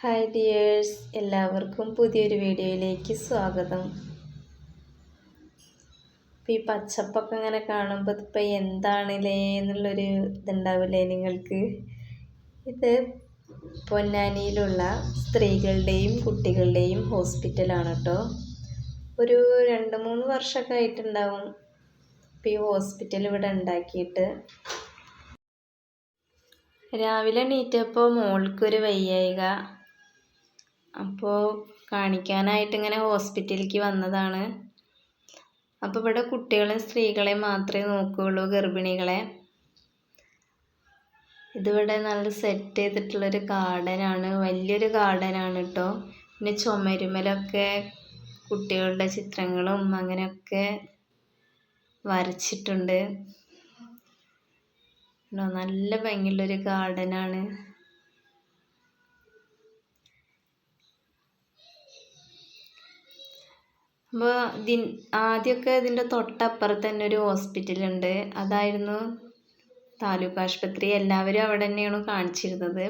Hi dears എല്ലാവർക്കും പുതിയൊരു വീഡിയോയിലേക്ക് സ്വാഗതം. ഇപ്പം ഈ പച്ചപ്പൊക്കെ ഇങ്ങനെ കാണുമ്പോൾ ഇപ്പം എന്താണല്ലേ എന്നുള്ളൊരു ഇതുണ്ടാവില്ലേ നിങ്ങൾക്ക്? ഇത് പൊന്നാനിയിലുള്ള സ്ത്രീകളുടെയും കുട്ടികളുടെയും ഹോസ്പിറ്റലാണ് കേട്ടോ. ഒരു രണ്ട് മൂന്ന് വർഷമൊക്കെ ആയിട്ടുണ്ടാവും ഇപ്പം ഈ ഹോസ്പിറ്റൽ ഇവിടെ ഉണ്ടാക്കിയിട്ട്. രാവിലെ എണീറ്റപ്പോൾ മോൾക്കൊരു വയ്യായിക. അപ്പോൾ കാണിക്കാനായിട്ട് ഇങ്ങനെ ഹോസ്പിറ്റലിലേക്ക് വന്നതാണ്. അപ്പോൾ ഇവിടെ കുട്ടികളെയും സ്ത്രീകളെ മാത്രമേ നോക്കുകയുള്ളൂ ഗർഭിണികളെ. ഇതിവിടെ നല്ല സെറ്റ് ചെയ്തിട്ടുള്ളൊരു ഗാർഡനാണ് വലിയൊരു ഗാർഡനാണ് കേട്ടോ പിന്നെ ചുമരുമലൊക്കെ കുട്ടികളുടെ ചിത്രങ്ങളും അങ്ങനെയൊക്കെ വരച്ചിട്ടുണ്ട്. നല്ല ഭംഗിയുള്ളൊരു ഗാർഡനാണ് അപ്പോൾ ഇതി ആദ്യമൊക്കെ ഇതിന്റെ തൊട്ടപ്പുറത്ത് തന്നെ ഒരു ഹോസ്പിറ്റലുണ്ട് അതായിരുന്നു താലൂക്ക് ആശുപത്രി. എല്ലാവരും അവിടെ തന്നെയാണ് കാണിച്ചിരുന്നത്.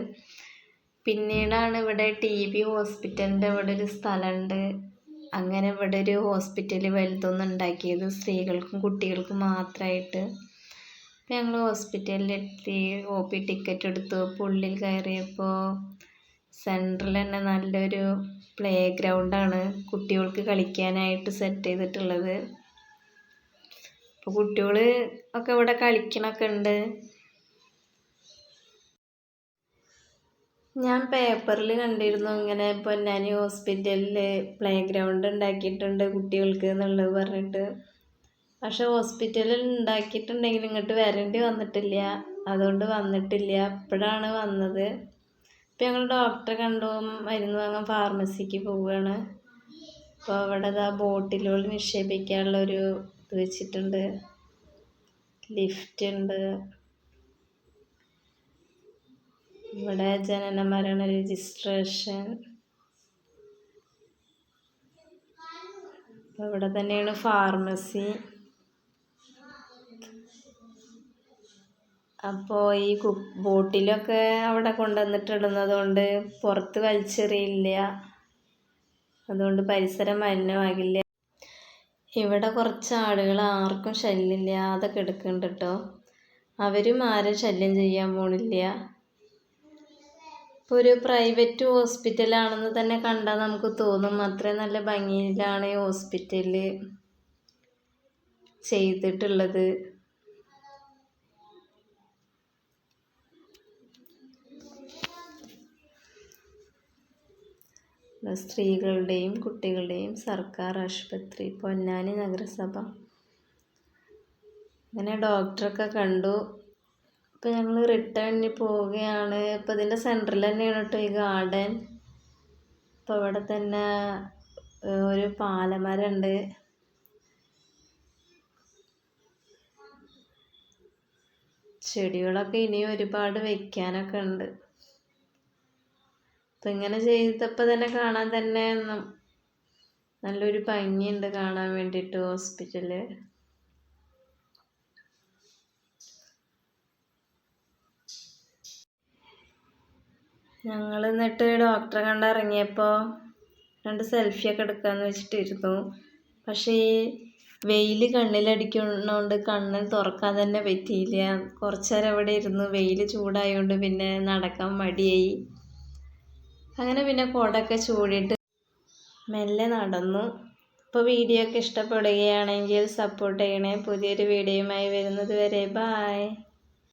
പിന്നീടാണ് ഇവിടെ ടി ബി ഹോസ്പിറ്റലിന്റെ ഇവിടെ ഒരു സ്ഥലമുണ്ട്. അങ്ങനെ ഇവിടെ ഒരു ഹോസ്പിറ്റൽ വലുതൊന്നും ഉണ്ടാക്കിയത് സ്ത്രീകൾക്കും കുട്ടികൾക്കും മാത്രമായിട്ട്. ഞങ്ങൾ ഹോസ്പിറ്റലിലെത്തി ഒ പി ടിക്കറ്റ് എടുത്തു. അപ്പോൾ ഉള്ളിൽ കയറിയപ്പോൾ സെന്ററിൽ തന്നെ നല്ലൊരു പ്ലേ ഗ്രൗണ്ടാണ് കുട്ടികൾക്ക് കളിക്കാനായിട്ട് സെറ്റ് ചെയ്തിട്ടുള്ളത്. അപ്പോൾ കുട്ടികൾ ഒക്കെ ഇവിടെ കളിക്കണൊക്കെ ഉണ്ട്. ഞാൻ പേപ്പറിൽ കണ്ടിരുന്നു ഇങ്ങനെ പൊന്നാനി ഹോസ്പിറ്റലിൽ പ്ലേ ഗ്രൗണ്ട് ഉണ്ടാക്കിയിട്ടുണ്ട് കുട്ടികൾക്ക് എന്നുള്ളത് പറഞ്ഞിട്ട്. പക്ഷെ ഹോസ്പിറ്റലിൽ ഉണ്ടാക്കിയിട്ടുണ്ടെങ്കിൽ ഇങ്ങോട്ട് വരേണ്ടി വന്നിട്ടില്ല. അതുകൊണ്ട് വന്നിട്ടില്ല. അപ്പോഴാണ് വന്നത്. ഇപ്പം ഞങ്ങൾ ഡോക്ടറെ കണ്ടു മരുന്ന് വാങ്ങാൻ ഫാർമസിക്ക് പോവുകയാണ് അപ്പോൾ അവിടെ ഇതാ ബോട്ടിലുകൾ നിക്ഷേപിക്കാനുള്ളൊരു ഇത് വെച്ചിട്ടുണ്ട്. ലിഫ്റ്റ് ഉണ്ട്. ഇവിടെ ജനന മരണ രജിസ്ട്രേഷൻ ഇവിടെ തന്നെയാണ് ഫാർമസി അപ്പോൾ ഈ കു ബോട്ടിലൊക്കെ അവിടെ കൊണ്ടുവന്നിട്ടിടുന്നത് കൊണ്ട് പുറത്ത് വലിച്ചെറിയില്ല. അതുകൊണ്ട് പരിസരം മലിനമാകില്ല. ഇവിടെ കുറച്ച് ആളുകൾ ആർക്കും ശല്യമില്ലാതെ കിടക്കുന്നുണ്ട് കേട്ടോ. അവരും ആരും ശല്യം ചെയ്യാൻ പോണില്ല. ഇപ്പോൾ ഒരു പ്രൈവറ്റ് ഹോസ്പിറ്റലാണെന്ന് തന്നെ കണ്ടാൽ നമുക്ക് തോന്നും. അത്രയും നല്ല ഭംഗിയിലാണ് ഈ ഹോസ്പിറ്റൽ ചെയ്തിട്ടുള്ളത്. സ്ത്രീകളുടെയും കുട്ടികളുടെയും സർക്കാർ ആശുപത്രി പൊന്നാനി നഗരസഭ. അങ്ങനെ ഡോക്ടറൊക്കെ കണ്ടു. ഇപ്പം ഞങ്ങൾ റിട്ടേണിന് പോവുകയാണ്. ഇപ്പം ഇതിന്റെ സെന്ററിൽ തന്നെയാണ് കേട്ടോ ഈ ഗാർഡൻ ഇപ്പം ഇവിടെ തന്നെ ഒരു പാലമരമുണ്ട് ചെടികളൊക്കെ ഇനിയും ഒരുപാട് വെക്കാനൊക്കെ ഉണ്ട്. അപ്പം ഇങ്ങനെ ചെയ്തപ്പോൾ തന്നെ കാണാൻ തന്നെ നല്ലൊരു ഭംഗിയുണ്ട് കാണാൻ വേണ്ടിയിട്ട് ഹോസ്പിറ്റൽ. ഞങ്ങൾ എന്നിട്ട് ഡോക്ടറെ കണ്ടിറങ്ങിയപ്പോൾ രണ്ട് സെൽഫിയൊക്കെ എടുക്കാമെന്ന് വെച്ചിട്ടിരുന്നു. പക്ഷേ ഈ വെയിൽ കണ്ണിലടിക്കുന്നതുകൊണ്ട് കണ്ണ് തുറക്കാൻ തന്നെ പറ്റിയില്ല. കുറച്ച് നേരം അവിടെ ഇരുന്നു വെയിൽ ചൂടായതുകൊണ്ട് പിന്നെ നടക്കാൻ മടിയായി. അങ്ങനെ പിന്നെ കുടയൊക്കെ ചൂടിയിട്ട് മെല്ലെ നടന്നു. അപ്പോൾ വീഡിയോ ഒക്കെ ഇഷ്ടപ്പെടുകയാണെങ്കിൽ സപ്പോർട്ട് ചെയ്യണേ. പുതിയൊരു വീഡിയോയുമായി വരുന്നത് വരെ. ബായ്